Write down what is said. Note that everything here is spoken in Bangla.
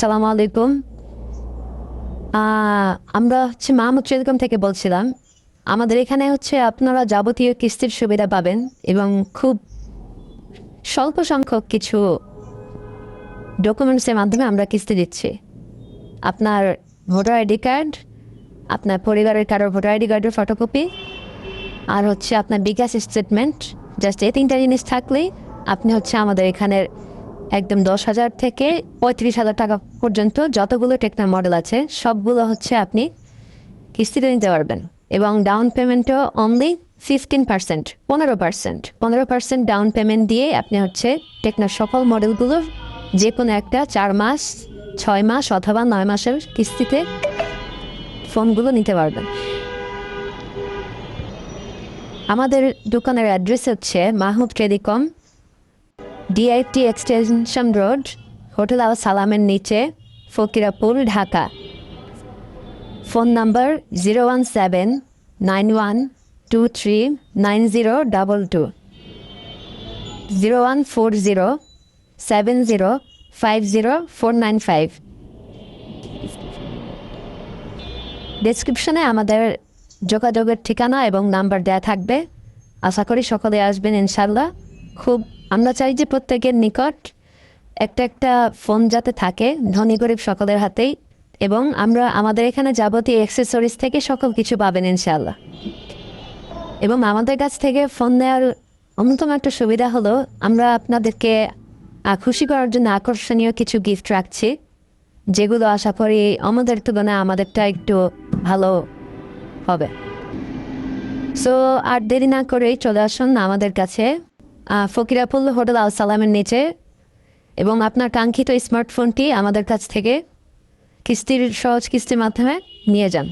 সালাম আলাইকুম আমরা হচ্ছে মাহমুদ টেলিকম থেকে বলছিলাম, আমাদের এখানে হচ্ছে আপনারা যাবতীয় কিস্তির সুবিধা পাবেন এবং খুব স্বল্প সংখ্যক কিছু ডকুমেন্টসের মাধ্যমে আমরা কিস্তি দিচ্ছি। আপনার ভোটার আইডি কার্ড, আপনার পরিবারের কারোর ভোটার আইডি কার্ডের ফটোকপি আর হচ্ছে আপনার বিকাশ স্টেটমেন্ট জাস্ট এই তিনটা জিনিস থাকলেই আপনি হচ্ছে আমাদের এখানের একদম দশ হাজার থেকে পঁয়ত্রিশ হাজার টাকা পর্যন্ত যতগুলো টেকনার মডেল আছে, সবগুলো হচ্ছে আপনি কিস্তিতে নিতে পারবেন। এবং ডাউন পেমেন্টও অনলি ফিফটিন পার্সেন্ট পনেরো পার্সেন্ট পনেরো পার্সেন্ট ডাউন পেমেন্ট দিয়ে আপনি হচ্ছে টেকনার সকল মডেলগুলো যে কোনো একটা চার মাস, ছয় মাস অথবা নয় মাসের কিস্তিতে ফোনগুলো নিতে পারবেন। আমাদের দোকানের অ্যাড্রেস হচ্ছে Mahmud telecom DIT extension road hotel Al সালামের নিচে Fakirapul Dhaka phone number zero one seven nine one two three nine zero double two zero one four zero seven zero five zero four nine five ডেসক্রিপশনে আমাদের যোগাযোগের ঠিকানা এবং নাম্বার দেয়া থাকবে। আশা করি সকলে আসবেন ইনশাল্লাহ খুব আমরা চাই যে প্রত্যেকের নিকট একটা একটা ফোন যাতে থাকে ধনী গরিব সকলের হাতেই এবং আমরা আমাদের এখানে যাবতীয় অ্যাক্সেসরিজ থেকে সকল কিছু পাবেন ইনশাল্লাহ এবং আমাদের কাছ থেকে ফোন নেওয়ার অন্যতম একটা সুবিধা হলো আমরা আপনাদেরকে খুশি করার জন্য আকর্ষণীয় কিছু গিফট রাখছি, যেগুলো আশা করি আমাদের তুলনায় আমাদেরটা একটু ভালো হবে। সো আর দেরি না করেই চলে আসুন আমাদের কাছে। ফকিরাপুল হোটেল আল সালামের নিচে এবং আপনার কাঙ্ক্ষিত স্মার্টফোনটি আমাদের কাছ থেকে কিস্তির সহজ কিস্তির মাধ্যমে নিয়ে যান।